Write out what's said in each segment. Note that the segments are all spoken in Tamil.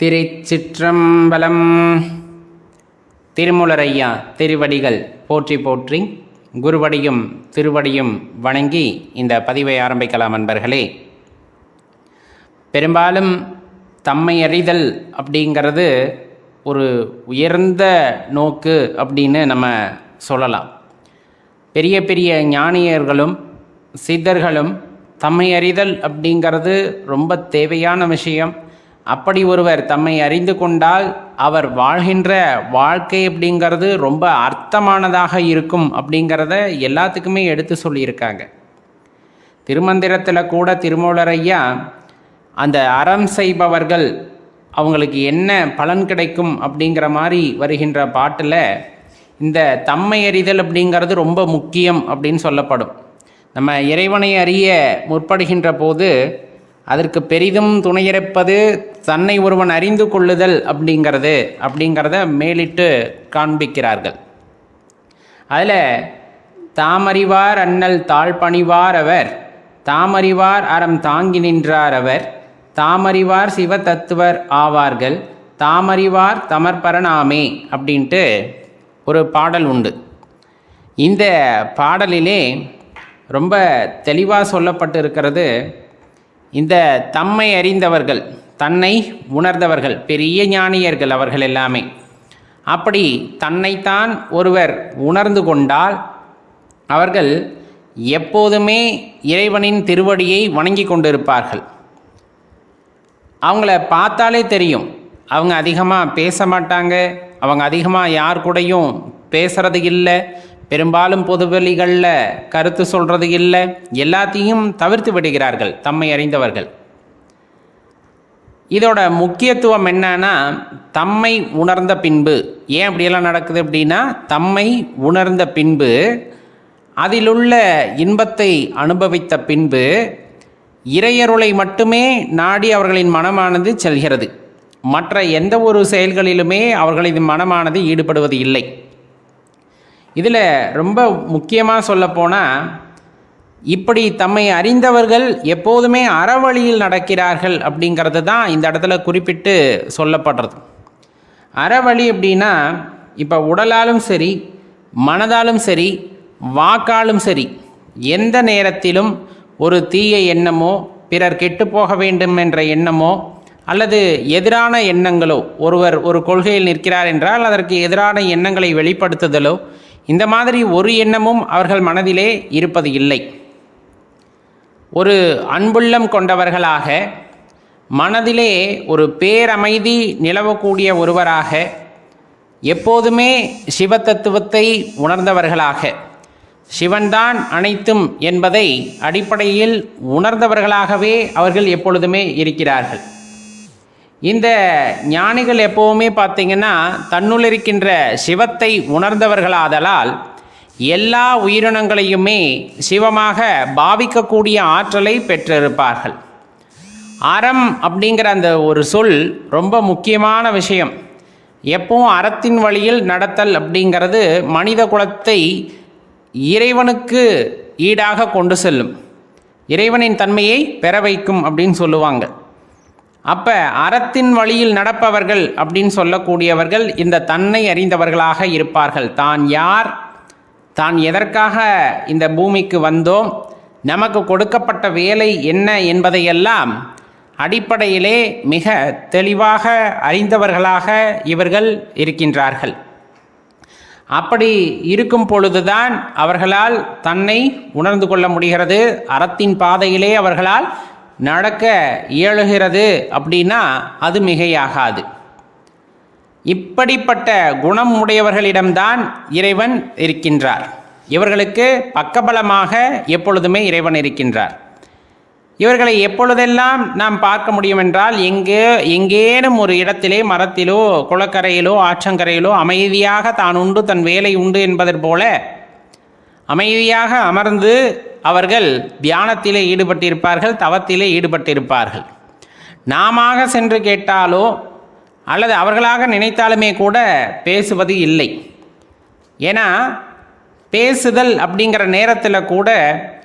திருச்சிற்றம்பலம். திருமுலரையா திருவடிகள் போற்றி போற்றி குருவடியும் திருவடியும் வணங்கி இந்த பதிவை ஆரம்பிக்கலாம் அன்பர்களே. பெரும்பாலும் தம்மை அறிதல் அப்படிங்கிறது ஒரு உயர்ந்த நோக்கு அப்படின்னு நம்ம சொல்லலாம். பெரிய பெரிய ஞானியர்களும் சித்தர்களும் தம்மை அறிதல் அப்படிங்கிறது ரொம்ப தேவையான விஷயம். அப்படி ஒருவர் தம்மை அறிந்து கொண்டால் அவர் வாழ்கின்ற வாழ்க்கை அப்படிங்கிறது ரொம்ப அர்த்தமானதாக இருக்கும் அப்படிங்கிறத எல்லாத்துக்குமே எடுத்து சொல்லியிருக்காங்க. திருமந்திரத்தில் கூட திருமூலரையா அந்த அறம் செய்பவர்கள் அவங்களுக்கு என்ன பலன் கிடைக்கும் அப்படிங்கிற மாதிரி வருகின்ற பாட்டில் இந்த தம்மை அறிதல் அப்படிங்கிறது ரொம்ப முக்கியம் அப்படின்னு சொல்லப்படும். நம்ம இறைவனை அறிய முற்படுகின்ற போது அதற்கு பெரிதும் துணையிறப்பது தன்னை ஒருவன் அறிந்து கொள்ளுதல் அப்படிங்கிறது அப்படிங்கிறத மேலிட்டு காண்பிக்கிறார்கள். அதில் தாமறிவார் அண்ணல் தாழ்பணிவார் அவர் தாமறிவார் அறம் தாங்கி நின்றார் அவர் தாமறிவார் சிவ தத்துவர் ஆவார்கள் தாமறிவார் தமர்பரணாமே அப்படின்ட்டு ஒரு பாடல் உண்டு. இந்த பாடலிலே ரொம்ப தெளிவாக சொல்லப்பட்டு இருக்கிறது இந்த தம்மை அறிந்தவர்கள் தன்னை உணர்ந்தவர்கள் பெரிய ஞானியர்கள் அவர்கள் எல்லாமே. அப்படி தன்னைத்தான் ஒருவர் உணர்ந்து கொண்டால் அவர்கள் எப்போதுமே இறைவனின் திருவடியை வணங்கி கொண்டிருப்பார்கள். அவங்கள பார்த்தாலே தெரியும் அவங்க அதிகமாக பேச மாட்டாங்க அவங்க அதிகமாக யார் கூடயும் பேசுறது இல்லை பெரும்பாலும் பொதுவெளிகளில் கருத்து சொல்கிறது இல்லை. எல்லாத்தையும் தவிர்த்து விடுகிறார்கள் தம்மை அறிந்தவர்கள். இதோட முக்கியத்துவம் என்னன்னா தம்மை உணர்ந்த பின்பு. ஏன் அப்படியெல்லாம் நடக்குது அப்படின்னா தம்மை உணர்ந்த பின்பு அதிலுள்ள இன்பத்தை அனுபவித்த பின்பு இறையருளை மட்டுமே நாடி அவர்களின் மனமானது செல்கிறது. மற்ற எந்த ஒரு செயல்களிலுமே அவர்களின் மனமானது ஈடுபடுவது இல்லை. இதில் ரொம்ப முக்கியமாக சொல்லப்போனால் இப்படி தம்மை அறிந்தவர்கள் எப்போதுமே அறவழியில் நடக்கிறார்கள் அப்படிங்கிறது தான் இந்த இடத்துல குறிப்பிட்டு சொல்லப்படுறது. அறவழி அப்படின்னா இப்போ உடலாலும் சரி மனதாலும் சரி வாக்காலும் சரி எந்த நேரத்திலும் ஒரு தீய எண்ணமோ பிறர் கெட்டு போக வேண்டும் என்ற எண்ணமோ அல்லது எதிரான எண்ணங்களோ ஒருவர் ஒரு கொள்கையில் நிற்கிறார் என்றால் அதற்கு எதிரான எண்ணங்களை வெளிப்படுத்துதலோ இந்த மாதிரி ஒரு எண்ணமும் அவர்கள் மனதிலே இருப்பது இல்லை. ஒரு அன்புள்ளம் கொண்டவர்களாக மனதிலே ஒரு பேரமைதி நிலவக்கூடிய ஒருவராக எப்போதுமே சிவ தத்துவத்தை உணர்ந்தவர்களாக சிவன்தான் அனைத்தும் என்பதை அடிப்படையில் உணர்ந்தவர்களாகவே அவர்கள் எப்பொழுதுமே இருக்கிறார்கள். இந்த ஞானிகள் எப்போவுமே பார்த்திங்கன்னா தன்னுள் இருக்கின்ற சிவத்தை உணர்ந்தவர்களாதலால் எல்லா உயிரினங்களையுமே சிவமாக பாவிக்கக்கூடிய ஆற்றலை பெற்றிருப்பார்கள். அறம் அப்படிங்கிற அந்த ஒரு சொல் ரொம்ப முக்கியமான விஷயம். எப்பவும் அறத்தின் வழியில் நடத்தல் அப்படிங்கிறது மனித குலத்தை இறைவனுக்கு ஈடாக கொண்டு செல்லும். இறைவனின் தன்மையை பெற வைக்கும் அப்படின்னு சொல்லுவாங்க. அப்போ அறத்தின் வழியில் நடப்பவர்கள் அப்படின்னு சொல்லக்கூடியவர்கள் இந்த தன்னை அறிந்தவர்களாக இருப்பார்கள். தான் யார்? தான் எதற்காக இந்த பூமிக்கு வந்தோம்? நமக்கு கொடுக்கப்பட்ட வேலை என்ன என்பதையெல்லாம் அடிப்படையிலே மிக தெளிவாக அறிந்தவர்களாக இவர்கள் இருக்கின்றார்கள். அப்படி இருக்கும் பொழுதுதான் அவர்களால் தன்னை உணர்ந்து கொள்ள முடிகிறது. அறத்தின் பாதையிலே அவர்களால் நடக்க இயலுகிறது அப்படின்னா அது மிகையாகாது. இப்படிப்பட்ட குணம் உடையவர்களிடம்தான் இறைவன் இருக்கின்றார். இவர்களுக்கு பக்கபலமாக எப்பொழுதுமே இறைவன் இருக்கின்றார். இவர்களை எப்பொழுதெல்லாம் நாம் பார்க்க முடியும் என்றால் எங்கே எங்கேனும் ஒரு இடத்திலே மரத்திலோ குளக்கரையிலோ ஆற்றங்கரையிலோ அமைதியாக தான் உண்டு தன் வேலை உண்டு என்பதற் போல அமைதியாக அமர்ந்து அவர்கள் தியானத்திலே ஈடுபட்டிருப்பார்கள் தவத்திலே ஈடுபட்டிருப்பார்கள். நாம சென்று கேட்டாலோ அல்லது அவர்களாக நினைத்தாலுமே கூட பேசுவது இல்லை. ஏன்னா பேசுதல் அப்படிங்கிற நேரத்தில் கூட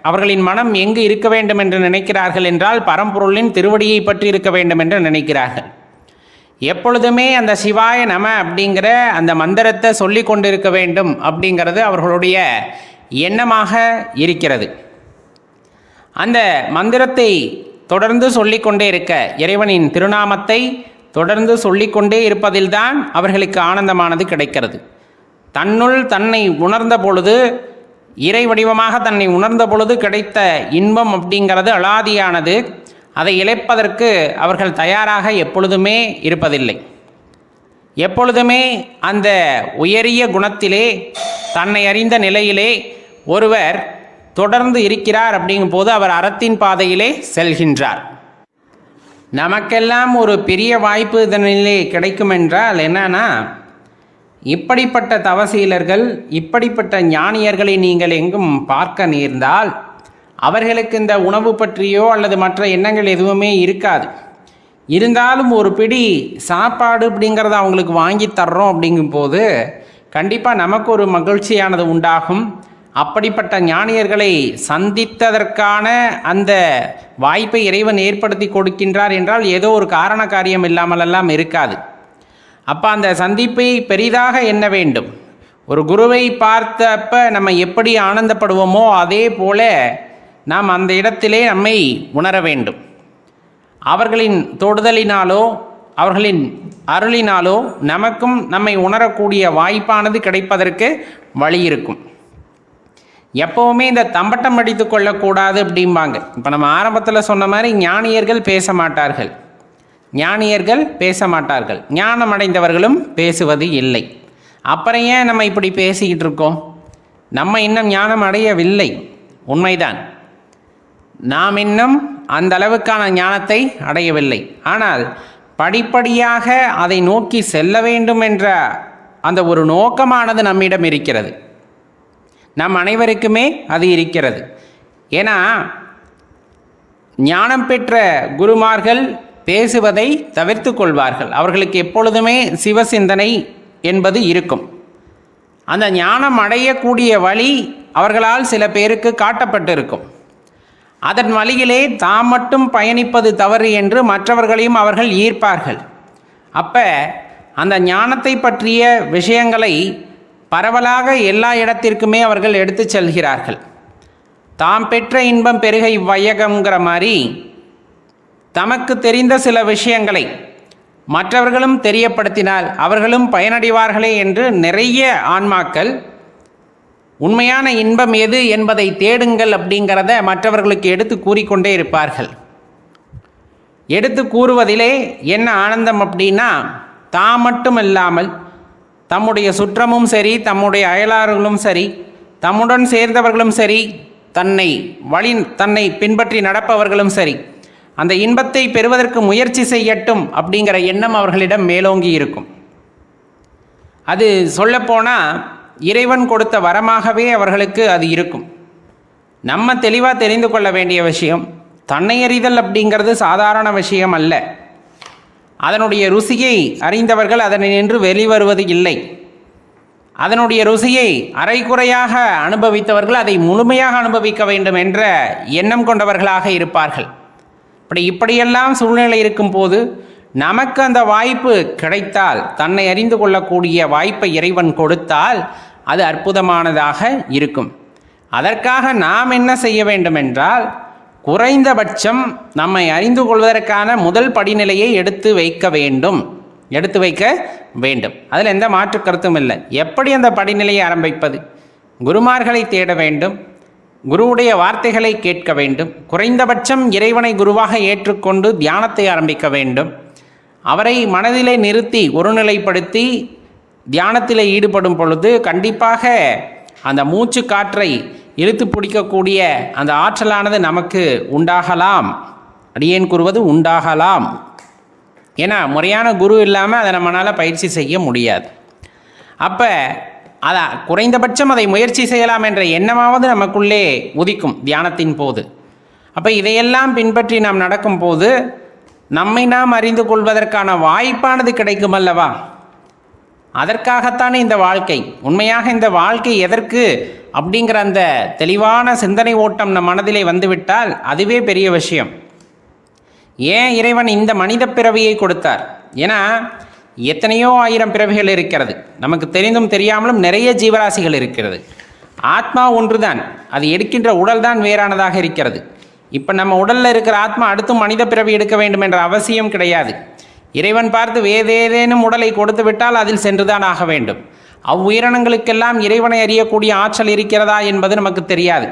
அவர்களின் மனம் எங்கு இருக்க வேண்டும் என்று நினைக்கிறார்கள் என்றால் பரம்பொருளின் திருவடியை பற்றி இருக்க வேண்டும் என்று நினைக்கிறார்கள். எப்பொழுதுமே அந்த சிவாய நம அப்படிங்கிற அந்த மந்திரத்தை சொல்லி கொண்டிருக்க வேண்டும் அப்படிங்கிறது அவர்களுடைய எண்ணமாக இருக்கிறது. அந்த மந்திரத்தை தொடர்ந்து சொல்லிக்கொண்டே இருக்க இறைவனின் திருநாமத்தை தொடர்ந்து சொல்லிக்கொண்டே இருப்பதில்தான் அவர்களுக்கு ஆனந்தமானது கிடைக்கிறது. தன்னுள் தன்னை உணர்ந்த பொழுது இறை வடிவமாக தன்னை உணர்ந்த பொழுது கிடைத்த இன்பம் அப்படிங்கிறது அலாதியானது. அதை இழைப்பதற்கு அவர்கள் தயாராக எப்பொழுதுமே இருப்பதில்லை. எப்பொழுதுமே அந்த உயரிய குணத்திலே தன்னை அறிந்த நிலையிலே ஒருவர் தொடர்ந்து இருக்கிறார் அப்படிங்கும்போது அவர் அறத்தின் பாதையிலே செல்கின்றார். நமக்கெல்லாம் ஒரு பெரிய வாய்ப்பு இதனிலே கிடைக்கும் என்றால் என்னன்னா இப்படிப்பட்ட தவசீலர்கள் இப்படிப்பட்ட ஞானியர்களை நீங்கள் எங்கும் பார்க்க நேர்ந்தால் அவர்களுக்கு இந்த உணவு பற்றியோ அல்லது மற்ற எண்ணங்கள் எதுவுமே இருக்காது. இருந்தாலும் ஒரு பிடி சாப்பாடு அப்படிங்கிறத அவங்களுக்கு வாங்கி தர்றோம் அப்படிங்கும்போது கண்டிப்பாக நமக்கு ஒரு மகிழ்ச்சியானது உண்டாகும். அப்படிப்பட்ட ஞானியர்களை சந்தித்ததற்கான அந்த வாய்ப்பை இறைவன் ஏற்படுத்தி கொடுக்கின்றார் என்றால் ஏதோ ஒரு காரண காரியம் இல்லாமலெல்லாம் இருக்காது. அப்போ அந்த சந்திப்பை பெரிதாக எண்ண வேண்டும். ஒரு குருவை பார்த்தப்ப நம்ம எப்படி ஆனந்தப்படுவோமோ அதே போல நாம் அந்த இடத்திலே நம்மை உணர வேண்டும். அவர்களின் தொடுதலினாலோ அவர்களின் அருளினாலோ நமக்கும் நம்மை உணரக்கூடிய வாய்ப்பானது கிடைப்பதற்கு வழி இருக்கும். எப்போவுமே இந்த தம்பட்டம் அடித்து கொள்ளக்கூடாது அப்படிம்பாங்க. இப்போ நம்ம ஆரம்பத்தில் சொன்ன மாதிரி ஞானியர்கள் பேச மாட்டார்கள் ஞானியர்கள் பேச மாட்டார்கள் ஞானம் அடைந்தவர்களும் பேசுவது இல்லை. அப்புறம் ஏன் நம்ம இப்படி பேசிக்கிட்டு இருக்கோம்? நம்ம இன்னும் ஞானம் அடையவில்லை. உண்மைதான். நாம் இன்னும் அந்த அளவுக்கான ஞானத்தை அடையவில்லை. ஆனால் படிப்படியாக அதை நோக்கி செல்ல வேண்டும் என்ற அந்த ஒரு நோக்கமானது நம்மிடம் இருக்கிறது. நம் அனைவருக்குமே அது இருக்கிறது. ஏன்னா ஞானம் பெற்ற குருமார்கள் பேசுவதை தவிர்த்து கொள்வார்கள். அவர்களுக்கு எப்பொழுதுமே சிவசிந்தனை என்பது இருக்கும். அந்த ஞானம் அடையக்கூடிய வழி அவர்களால் சில பேருக்கு காட்டப்பட்டிருக்கும். அதன் வழியிலே தாம் மட்டும் பயணிப்பது தவறு என்று மற்றவர்களையும் அவர்கள் ஈர்ப்பார்கள். அப்போ அந்த ஞானத்தை பற்றிய விஷயங்களை பரவலாக எல்லா இடத்திற்குமே அவர்கள் எடுத்துச் செல்கிறார்கள். தாம் பெற்ற இன்பம் பெருக இவ்வையகம்ங்கிற மாதிரி தமக்கு தெரிந்த சில விஷயங்களை மற்றவர்களும் தெரியப்படுத்தினால் அவர்களும் பயனடைவார்களே என்று நிறைய ஆன்மாக்கள் உண்மையான இன்பம் எது என்பதை தேடுங்கள் அப்படிங்கிறத மற்றவர்களுக்கு எடுத்து கூறிக்கொண்டே இருப்பார்கள். எடுத்து கூறுவதிலே என்ன ஆனந்தம் அப்படின்னா தாம் மட்டும் இல்லாமல் தம்முடைய சுற்றமும் சரி தம்முடைய அயலாறுகளும் சரி தம்முடன் சேர்ந்தவர்களும் சரி தன்னை வழி தன்னை பின்பற்றி நடப்பவர்களும் சரி அந்த இன்பத்தை பெறுவதற்கு முயற்சி செய்யட்டும் அப்படிங்கிற எண்ணம் அவர்களிடம் மேலோங்கி இருக்கும். அது சொல்லப்போனால் இறைவன் கொடுத்த வரமாகவே அவர்களுக்கு அது இருக்கும். நம்ம தெளிவாக தெரிந்து கொள்ள வேண்டிய விஷயம் தன்னை அறிதல் அப்படிங்கிறது சாதாரண விஷயம் அல்ல. அதனுடைய ருசியை அறிந்தவர்கள் அதனை நின்று வெளிவருவது இல்லை. அதனுடைய ருசியை அரைக்குறையாக அனுபவித்தவர்கள் அதை முழுமையாக அனுபவிக்க வேண்டும் என்ற எண்ணம் கொண்டவர்களாக இருப்பார்கள். இப்படி இப்படியெல்லாம் சூழ்நிலை இருக்கும் போது நமக்கு அந்த வாய்ப்பு கிடைத்தால் தன்னை அறிந்து கொள்ளக்கூடிய வாய்ப்பை இறைவன் கொடுத்தால் அது அற்புதமானதாக இருக்கும். அதற்காக நாம் என்ன செய்ய வேண்டும் என்றால் குறைந்தபட்சம் நம்மை அறிந்து கொள்வதற்கான முதல் படிநிலையை எடுத்து வைக்க வேண்டும். எடுத்து வைக்க வேண்டும். அதில் எந்த மாற்று கருத்தும் இல்லை. எப்படி அந்த படிநிலையை ஆரம்பிப்பது? குருமார்களை தேட வேண்டும். குருவுடைய வார்த்தைகளை கேட்க வேண்டும். குறைந்தபட்சம் இறைவனை குருவாக ஏற்றுக்கொண்டு தியானத்தை ஆரம்பிக்க வேண்டும். அவரை மனதிலே நிறுத்தி ஒருநிலைப்படுத்தி தியானத்தில் ஈடுபடும் பொழுது கண்டிப்பாக அந்த மூச்சு காற்றை இழுத்து பிடிக்கக்கூடிய அந்த ஆற்றலானது நமக்கு உண்டாகலாம். அடியேன் கூறுவது உண்டாகலாம். ஏன்னா முறையான குரு இல்லாமல் அதை நம்மளால் பயிற்சி செய்ய முடியாது. அப்போ அதை குறைந்தபட்சம் அதை முயற்சி செய்யலாம் என்ற எண்ணமாவது நமக்குள்ளே உதிக்கும் தியானத்தின் போது. அப்போ இதையெல்லாம் பின்பற்றி நாம் நடக்கும்போது நம்மை நாம் அறிந்து கொள்வதற்கான வாய்ப்பானது கிடைக்கும் அல்லவா அதற்காகத்தானே இந்த வாழ்க்கை? உண்மையாக இந்த வாழ்க்கை எதற்கு? அப்படிங்கிற அந்த தெளிவான சிந்தனை ஓட்டம் நம் மனதிலே வந்துவிட்டால் அதுவே பெரிய விஷயம். ஏன் இறைவன் இந்த மனித பிறவியை கொடுத்தார்? ஏன்னா எத்தனையோ ஆயிரம் பிறவிகள் இருக்கிறது. நமக்கு தெரிந்தும் தெரியாமலும் நிறைய ஜீவராசிகள் இருக்கிறது. ஆத்மா ஒன்றுதான். அது எடுக்கின்ற உடல் தான் வேறானதாக இருக்கிறது. இப்போ நம்ம உடலில் இருக்கிற ஆத்மா அடுத்தும் மனித பிறவி எடுக்க வேண்டும் என்ற அவசியம் கிடையாது. இறைவன் பார்த்து வேதேதேனும் உடலை கொடுத்து விட்டால் அதில் சென்றுதான் ஆக வேண்டும். அவ்வுயிரினங்களுக்கெல்லாம் இறைவனை அறியக்கூடிய ஆற்றல் இருக்கிறதா என்பது நமக்கு தெரியாது.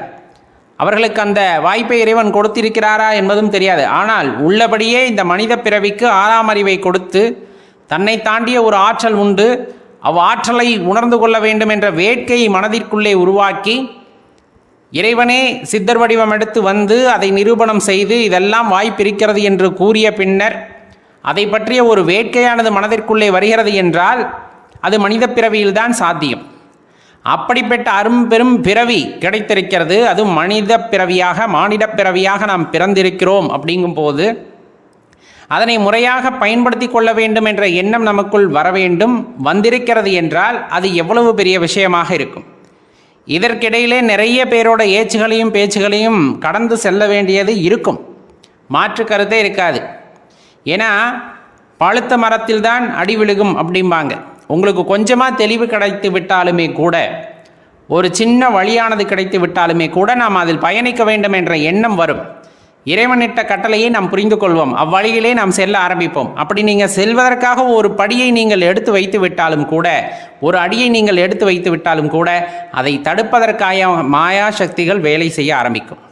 அவர்களுக்கு அந்த வாய்ப்பை இறைவன் கொடுத்திருக்கிறாரா என்பதும் தெரியாது. ஆனால் உள்ளபடியே இந்த மனித பிறவிக்கு ஆறாம் அறிவை கொடுத்து தன்னை தாண்டிய ஒரு ஆற்றல் உண்டு. அவ் ஆற்றலை உணர்ந்து கொள்ள வேண்டும் என்ற வேட்கையை மனதிற்குள்ளே உருவாக்கி இறைவனே சித்தர் வடிவம் எடுத்து வந்து அதை நிரூபணம் செய்து இதெல்லாம் வாய்ப்பிருக்கிறது என்று கூறிய பின்னர் அதை பற்றிய ஒரு வேட்கையானது மனதிற்குள்ளே வருகிறது என்றால் அது மனித பிறவியில்தான் சாத்தியம். அப்படிப்பட்ட அரும்பெரும் பிறவி கிடைத்திருக்கிறது. அது மனித பிறவியாக மானிட பிறவியாக நாம் பிறந்திருக்கிறோம் அப்படிங்கும்போது அதனை முறையாக பயன்படுத்தி கொள்ள வேண்டும் என்ற எண்ணம் நமக்குள் வர வேண்டும். வந்திருக்கிறது என்றால் அது எவ்வளவு பெரிய விஷயமாக இருக்கும். இதற்கிடையிலே நிறைய பேரோட ஏச்சுகளையும் பேச்சுகளையும் கடந்து செல்ல வேண்டியது இருக்கும். மாற்று கருத்தே இருக்காது. ஏன்னா பழுத்த மரத்தில் தான் அடி விழுகும் அப்படிம்பாங்க. உங்களுக்கு கொஞ்சமாக தெளிவு கிடைத்து விட்டாலுமே கூட ஒரு சின்ன வழியானது கிடைத்து விட்டாலுமே கூட நாம் அதில் பயணிக்க வேண்டும் என்ற எண்ணம் வரும். இறைவனிட்ட கட்டளையை நாம் புரிந்து கொள்வோம். அவ்வழியிலே நாம் செல்ல ஆரம்பிப்போம். அப்படி நீங்கள் செல்வதற்காக ஒரு படியை நீங்கள் எடுத்து வைத்து விட்டாலும் கூட ஒரு அடியை நீங்கள் எடுத்து வைத்து விட்டாலும் கூட அதை தடுப்பதற்காக மாயா சக்திகள் வேலை செய்ய ஆரம்பிக்கும்.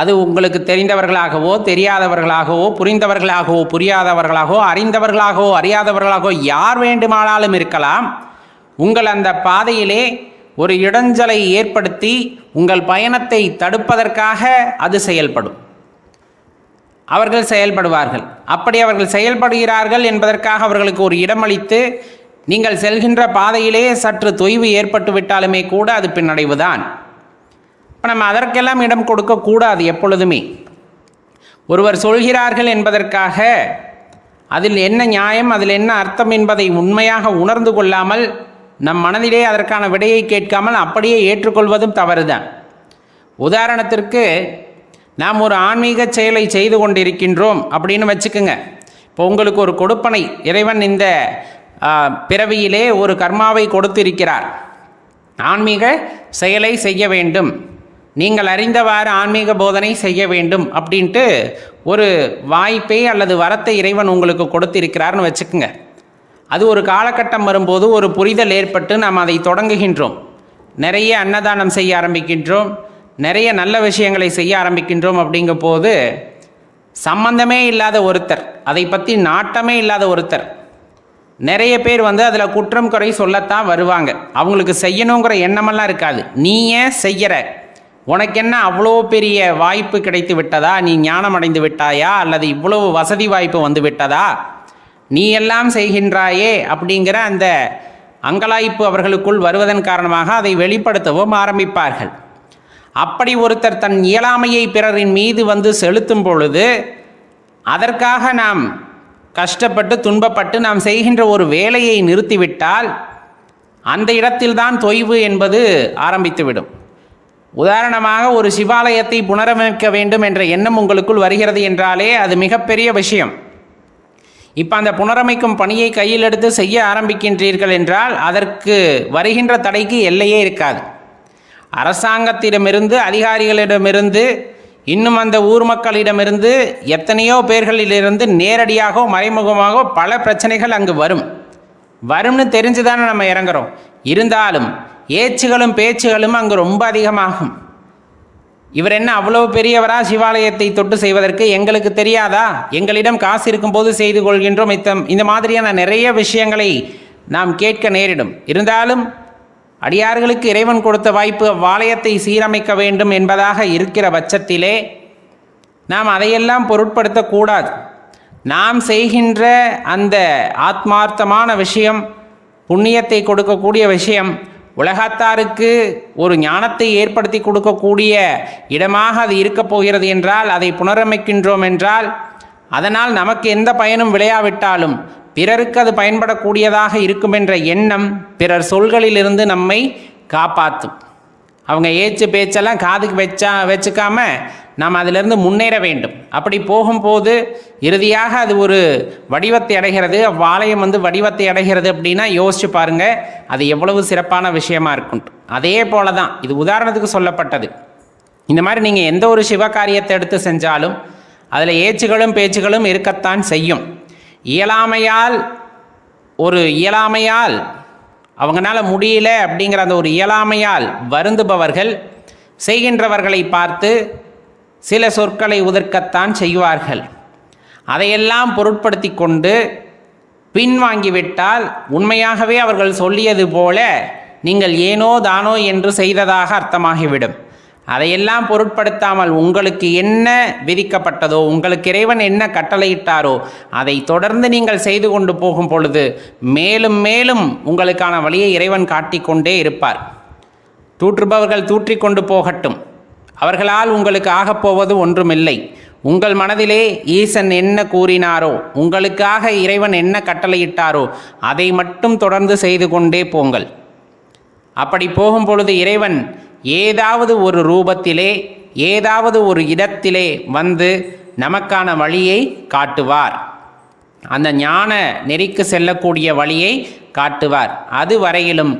அது உங்களுக்கு தெரிந்தவர்களாகவோ தெரியாதவர்களாகவோ புரிந்தவர்களாகவோ புரியாதவர்களாகவோ அறிந்தவர்களாகவோ அறியாதவர்களாகவோ யார் வேண்டுமானாலும் இருக்கலாம். உங்கள் அந்த பாதையிலே ஒரு இடைஞ்சலை ஏற்படுத்தி உங்கள் பயணத்தை தடுப்பதற்காக அது செயல்படும். அவர்கள் செயல்படுவார்கள். அப்படி அவர்கள் செயல்படுகிறார்கள் என்பதற்காக அவர்களுக்கு ஒரு இடமளித்து நீங்கள் செல்கின்ற பாதையிலே சற்று தொய்வு ஏற்பட்டு விட்டாலுமே கூட அது பின்னடைவுதான். இப்போ நம்ம அதற்கெல்லாம் இடம் கொடுக்கக்கூடாது எப்பொழுதுமே. ஒருவர் சொல்கிறார்கள் என்பதற்காக அதில் என்ன நியாயம் அதில் என்ன அர்த்தம் என்பதை உண்மையாக உணர்ந்து கொள்ளாமல் நம் மனதிலே அதற்கான விடையை கேட்காமல் அப்படியே ஏற்றுக்கொள்வதும் தவறுதான். உதாரணத்திற்கு நாம் ஒரு ஆன்மீக செயலை செய்து கொண்டிருக்கின்றோம் அப்படின்னு வச்சுக்கோங்க. இப்போ உங்களுக்கு ஒரு கொடுப்பனை இறைவன் இந்த பிறவியிலே ஒரு கர்மாவை கொடுத்திருக்கிறார். ஆன்மீக செயலை செய்ய வேண்டும். நீங்கள் அறிந்தவாறு ஆன்மீக போதனை செய்ய வேண்டும் அப்படின்ட்டு ஒரு வாய்ப்பை அல்லது வரத்தை இறைவன் உங்களுக்கு கொடுத்திருக்கிறார்னு வச்சுக்கோங்க. அது ஒரு காலகட்டம் வரும்போது ஒரு புரிதல் ஏற்பட்டு நாம் அதை தொடங்குகின்றோம். நிறைய அன்னதானம் செய்ய ஆரம்பிக்கின்றோம். நிறைய நல்ல விஷயங்களை செய்ய ஆரம்பிக்கின்றோம் அப்படிங்கும் போது சம்பந்தமே இல்லாத ஒருத்தர் அதை பற்றி நாட்டமே இல்லாத ஒருத்தர் நிறைய பேர் வந்து அதில் குற்றம் குறை சொல்லத்தான் வருவாங்க. அவங்களுக்கு செய்யணுங்கிற எண்ணமெல்லாம் இருக்காது. நீ ஏன் செய்கிற உனக்கு என்ன அவ்வளோ பெரிய வாய்ப்பு கிடைத்து விட்டதா நீ ஞானம் அடைந்து விட்டாயா? அல்லது இவ்வளவு வசதி வாய்ப்பு வந்து விட்டதா நீ எல்லாம் செய்கின்றாயே அப்படிங்கிற அந்த அங்கலாய்ப்பு அவர்களுக்குள் வருவதன் காரணமாக அதை வெளிப்படுத்தவும் ஆரம்பிப்பார்கள். அப்படி ஒருத்தர் தன் இயலாமையை பிறரின் மீது வந்து செலுத்தும் பொழுது அதற்காக நாம் கஷ்டப்பட்டு துன்பப்பட்டு நாம் செய்கின்ற ஒரு வேலையை நிறுத்திவிட்டால் அந்த இடத்தில்தான் தொய்வு என்பது ஆரம்பித்துவிடும். உதாரணமாக ஒரு சிவாலயத்தை புனரமைக்க வேண்டும் என்ற எண்ணம் உங்களுக்குள் வருகிறது என்றாலே அது மிகப்பெரிய விஷயம். இப்போ அந்த புனரமைக்கும் பணியை கையில் எடுத்து செய்ய ஆரம்பிக்கின்றீர்கள் என்றால் அதற்கு வருகின்ற தடைக்கு எல்லையே இருக்காது. அரசாங்கத்திடமிருந்து அதிகாரிகளிடமிருந்து இன்னும் அந்த ஊர் மக்களிடமிருந்து எத்தனையோ பேர்களிலிருந்து நேரடியாகவோ மறைமுகமாகவோ பல பிரச்சனைகள் அங்கு வரும். வரும்னு தெரிஞ்சு தானே நம்ம இறங்குறோம். இருந்தாலும் ஏச்சுகளும் பேச்சுகளும் அங்கு ரொம்ப அதிகமாகும். இவர் என்ன அவ்வளோ பெரியவரா? சிவாலயத்தை தொட்டு செய்வதற்கு எங்களுக்கு தெரியாதா? எங்களிடம் காசு இருக்கும்போது செய்து கொள்கின்றோம். இத்தம் இந்த மாதிரியான நிறைய விஷயங்களை நாம் கேட்க நேரிடும். இருந்தாலும் அடியார்களுக்கு இறைவன் கொடுத்த வாய்ப்பு அவ்வாலயத்தை சீரமைக்க வேண்டும் என்பதாக இருக்கிற பட்சத்திலே நாம் அதையெல்லாம் பொருட்படுத்தக்கூடாது நாம் செய்கின்ற அந்த ஆத்மார்த்தமான விஷயம் புண்ணியத்தை கொடுக்கக்கூடிய விஷயம் உலகத்தாருக்கு ஒரு ஞானத்தை ஏற்படுத்தி கொடுக்கக்கூடிய இடமாக அது இருக்கப் போகிறது என்றால் அதை புனரமைக்கின்றோம் என்றால் அதனால் நமக்கு எந்த பயனும் விளையாவிட்டாலும் பிறருக்கு அது பயன்படக்கூடியதாக இருக்கும் என்ற எண்ணம் பிறர் சொல்களிலிருந்து நம்மை காப்பாற்றும் அவங்க ஏச்சு பேச்செல்லாம் காதுக்கு வச்சா வச்சுக்காம நாம் அதிலிருந்து முன்னேற வேண்டும். அப்படி போகும்போது இறுதியாக அது ஒரு வடிவத்தை அடைகிறது. அவ்வாலயம் வந்து வடிவத்தை அடைகிறது அப்படின்னா யோசிச்சு பாருங்க அது எவ்வளவு சிறப்பான விஷயமா இருக்கும். அதே போல தான் இது உதாரணத்துக்கு சொல்லப்பட்டது. இந்த மாதிரி நீங்கள் எந்த ஒரு சிவ காரியத்தை எடுத்து செஞ்சாலும் அதில் ஏச்சுகளும் பேச்சுகளும் இருக்கத்தான் செய்யும். இயலாமையால் ஒரு இயலாமையால் அவங்களால முடியல அப்படிங்கிற அந்த ஒரு இயலாமையால் வருந்துபவர்கள் செய்கின்றவர்களை பார்த்து சில சொற்களை உதற்கத்தான் செய்வார்கள். அதையெல்லாம் பொருட்படுத்தி கொண்டு பின்வாங்கிவிட்டால் உண்மையாகவே அவர்கள் சொல்லியது போல நீங்கள் ஏனோ தானோ என்று செய்ததாக அர்த்தமாகிவிடும். அதையெல்லாம் பொருட்படுத்தாமல் உங்களுக்கு என்ன விதிக்கப்பட்டதோ உங்களுக்கு இறைவன் என்ன கட்டளையிட்டாரோ அதை தொடர்ந்து நீங்கள் செய்து கொண்டு போகும் பொழுது மேலும் மேலும் உங்களுக்கான வழியை இறைவன் காட்டிக்கொண்டே இருப்பார். தூற்றுபவர்கள் தூற்றிக்கொண்டு போகட்டும். அவர்களால் உங்களுக்கு ஆகப்போவது ஒன்றுமில்லை. உங்கள் மனதிலே ஈசன் என்ன கூறினாரோ உங்களுக்காக இறைவன் என்ன கட்டளையிட்டாரோ அதை மட்டும் தொடர்ந்து செய்து கொண்டே போங்கள். அப்படி போகும் பொழுது இறைவன் ஏதாவது ஒரு ரூபத்திலே ஏதாவது ஒரு இடத்திலே வந்து நமக்கான வழியை காட்டுவார். அந்த ஞான நெறிக்கு செல்லக்கூடிய வழியை காட்டுவார். அது வரையிலும்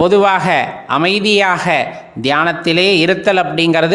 பொதுவாக அமைதியாக தியானத்திலே இருத்தல் அப்படிங்கிறது